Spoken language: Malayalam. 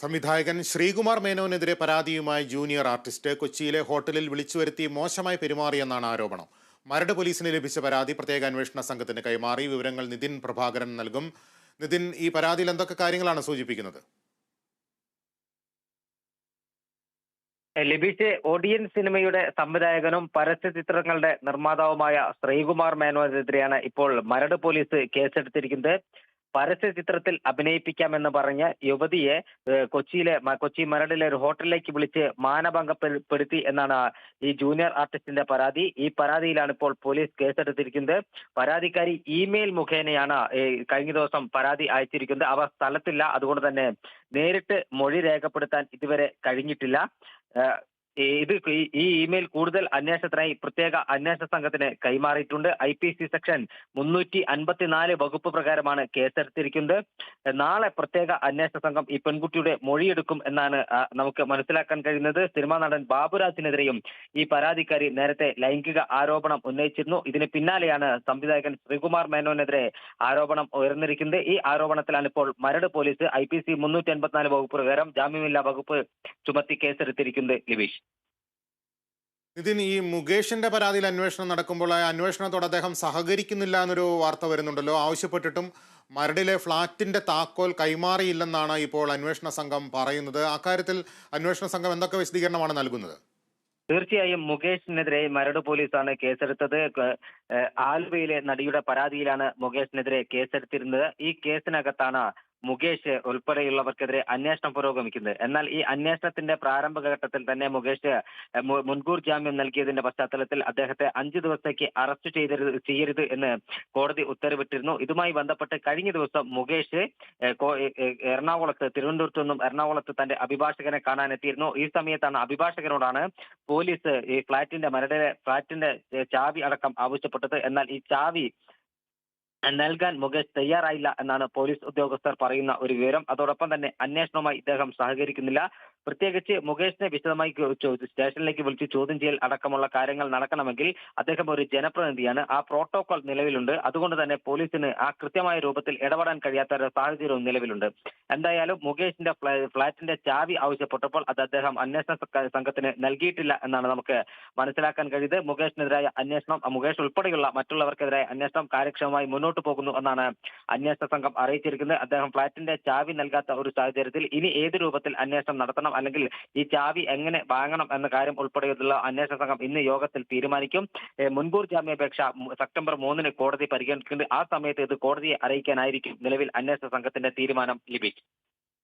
സംവിധായകൻ ശ്രീകുമാർ മേനോനെതിരെ പരാതിയുമായി ജൂനിയർ ആർട്ടിസ്റ്റ് കൊച്ചിയിലെ ഹോട്ടലിൽ വിളിച്ചു വരുത്തി മോശമായി പെരുമാറിയെന്നാണ് ആരോപണം. മരട് പോലീസിന് ലഭിച്ച പരാതി പ്രത്യേക അന്വേഷണ സംഘത്തിന് കൈമാറി. വിവരങ്ങൾ നിതിൻ പ്രഭാകരൻ നൽകും. നിതിൻ ഈ പരാതിയിൽ എന്തൊക്കെ കാര്യങ്ങളാണ് സൂചിപ്പിക്കുന്നത്? ലഭിച്ച് ഓഡിയൻ സിനിമയുടെ സംവിധായകനും പരസ്യ ചിത്രങ്ങളുടെ നിർമ്മാതാവുമായ ശ്രീകുമാർ മേനോനെതിരെയാണ് ഇപ്പോൾ മരട് പോലീസ് കേസെടുത്തിരിക്കുന്നത്. പരസ്യ ചിത്രത്തിൽ അഭിനയിപ്പിക്കാമെന്ന് പറഞ്ഞ യുവതിയെ കൊച്ചിയിലെ കൊച്ചി മരടിലെ ഒരു ഹോട്ടലിലേക്ക് വിളിച്ച് മാനഭംഗപ്പെടുത്തി എന്നാണ് ഈ ജൂനിയർ ആർട്ടിസ്റ്റിന്റെ പരാതി. ഈ പരാതിയിലാണ് ഇപ്പോൾ പോലീസ് കേസെടുത്തിരിക്കുന്നത്. പരാതിക്കാരി ഇമെയിൽ മുഖേനയാണ് കഴിഞ്ഞ ദിവസം പരാതി അയച്ചിരിക്കുന്നത്. അവർ സ്ഥലത്തില്ല. അതുകൊണ്ട് തന്നെ നേരിട്ട് മൊഴി രേഖപ്പെടുത്താൻ ഇതുവരെ കഴിഞ്ഞിട്ടില്ല. ഇത് ഈ- ഇമെയിൽ കൂടുതൽ അന്വേഷണത്തിനായി പ്രത്യേക അന്വേഷണ സംഘത്തിന് കൈമാറിയിട്ടുണ്ട്. ഐ പി സി സെക്ഷൻ മുന്നൂറ്റി അൻപത്തിനാല് വകുപ്പ് പ്രകാരമാണ് കേസെടുത്തിരിക്കുന്നത്. നാളെ പ്രത്യേക അന്വേഷണ സംഘം ഈ പെൺകുട്ടിയുടെ മൊഴിയെടുക്കും എന്നാണ് നമുക്ക് മനസ്സിലാക്കാൻ കഴിയുന്നത്. സിനിമാ നടൻ ബാബുരാജിനെതിരെയും ഈ പരാതിക്കാരി നേരത്തെ ലൈംഗിക ആരോപണം ഉന്നയിച്ചിരുന്നു. ഇതിന് പിന്നാലെയാണ് സംവിധായകൻ ശ്രീകുമാർ മേനോനെതിരെ ആരോപണം ഉയർന്നിരിക്കുന്നത്. ഈ ആരോപണത്തിലാണ് ഇപ്പോൾ Maradu police I P C മുന്നൂറ്റി അൻപത്തിനാല് വകുപ്പ് പ്രകാരം ജാമ്യമില്ലാ വകുപ്പ് ചുമത്തി കേസെടുത്തിരിക്കുന്നത്. ലിബീഷ്. നിതിൻ ഈ മുകേഷിന്റെ പരാതിയിൽ അന്വേഷണം നടക്കുമ്പോൾ ആ അന്വേഷണത്തോട് അദ്ദേഹം സഹകരിക്കുന്നില്ല എന്നൊരു വാർത്ത വരുന്നുണ്ടല്ലോ. ആവശ്യപ്പെട്ടിട്ടും മരടിലെ ഫ്ളാറ്റിന്റെ താക്കോൽ കൈമാറിയില്ലെന്നാണ് ഇപ്പോൾ അന്വേഷണ സംഘം പറയുന്നത്. അക്കാര്യത്തിൽ അന്വേഷണ സംഘം എന്തൊക്കെ വിശദീകരണമാണ് നൽകുന്നത്? തീർച്ചയായും മുകേഷിനെതിരെ മരട് പോലീസാണ് കേസെടുത്തത്. ആലുവയിലെ നടിയുടെ പരാതിയിലാണ് മുകേഷിനെതിരെ കേസെടുത്തിരുന്നത്. ഈ കേസിനകത്താണ് മുകേഷ് ഉൾപ്പെടെയുള്ളവർക്കെതിരെ അന്വേഷണം പുരോഗമിക്കുന്നത് എന്നാൽ ഈ അന്വേഷണത്തിന്റെ പ്രാരംഭഘട്ടത്തിൽ തന്നെ മുകേഷ് മുൻകൂർ ജാമ്യം നൽകിയതിന്റെ പശ്ചാത്തലത്തിൽ അദ്ദേഹത്തെ അഞ്ചു ദിവസത്തേക്ക് അറസ്റ്റ് ചെയ്തരുത് ചെയ്യരുത് എന്ന് കോടതി ഉത്തരവിട്ടിരുന്നു. ഇതുമായി ബന്ധപ്പെട്ട് കഴിഞ്ഞ ദിവസം മുകേഷ് എറണാകുളത്ത് തിരുവനന്തപുരത്ത് നിന്നും എറണാകുളത്ത് തന്റെ അഭിഭാഷകനെ കാണാനെത്തിയിരുന്നു. ഈ സമയത്താണ് അഭിഭാഷകനോടാണ് പോലീസ് ഈ ഫ്ളാറ്റിന്റെ മരടിലെ ഫ്ളാറ്റിന്റെ ചാവി അടക്കം ആവശ്യപ്പെട്ടത്. എന്നാൽ ഈ ചാവി നൽകാൻ മുകേഷ് തയ്യാറായില്ല എന്നാണ് പോലീസ് ഉദ്യോഗസ്ഥർ പറയുന്ന ഒരു വിവരം. അതോടൊപ്പം തന്നെ അന്വേഷണവുമായി ഇദ്ദേഹം സഹകരിക്കുന്നില്ല. പ്രത്യേകിച്ച് മുകേഷിനെ വിശദമായി സ്റ്റേഷനിലേക്ക് വിളിച്ച് ചോദ്യം ചെയ്യൽ അടക്കമുള്ള കാര്യങ്ങൾ നടക്കണമെങ്കിൽ അദ്ദേഹം ഒരു ജനപ്രതിനിധിയാണ്. ആ പ്രോട്ടോകോൾ നിലവിലുണ്ട്. അതുകൊണ്ട് തന്നെ പോലീസിന് ആ കൃത്യമായ രൂപത്തിൽ ഇടപെടാൻ കഴിയാത്ത ഒരു സാഹചര്യവും നിലവിലുണ്ട്. എന്തായാലും മുകേഷിന്റെ ഫ്ളാറ്റിന്റെ ചാവി ആവശ്യപ്പെട്ടപ്പോൾ അത് അദ്ദേഹം അന്വേഷണ സംഘത്തിന് നൽകിയിട്ടില്ല എന്നാണ് നമുക്ക് മനസ്സിലാക്കാൻ കഴിയുന്നത്. മുകേഷിനെതിരായ അന്വേഷണം മുകേഷ് ഉൾപ്പെടെയുള്ള മറ്റുള്ളവർക്കെതിരായ അന്വേഷണം കാര്യക്ഷമമായി മുന്നോട്ട് പോകുന്നു എന്നാണ് അന്വേഷണ സംഘം അറിയിച്ചിരിക്കുന്നത്. അദ്ദേഹം ഫ്ളാറ്റിന്റെ ചാവി നൽകാത്ത ഒരു സാഹചര്യത്തിൽ ഇനി ഏത് രൂപത്തിൽ അന്വേഷണം നടത്തണം അല്ലെങ്കിൽ ഈ ചാവി എങ്ങനെ വാങ്ങണം എന്ന കാര്യം ഉൾപ്പെടെയുള്ള അന്വേഷണ സംഘം ഇന്ന് യോഗത്തിൽ തീരുമാനിക്കും. മുൻകൂർ ജാമ്യാപേക്ഷ സെപ്റ്റംബർ മൂന്നിന് കോടതി പരിഗണിക്കുന്നുണ്ട്. ആ സമയത്ത് ഇത് കോടതിയെ അറിയിക്കാനായിരിക്കും നിലവിൽ അന്വേഷണ സംഘത്തിന്റെ തീരുമാനം ലിബിച്ച്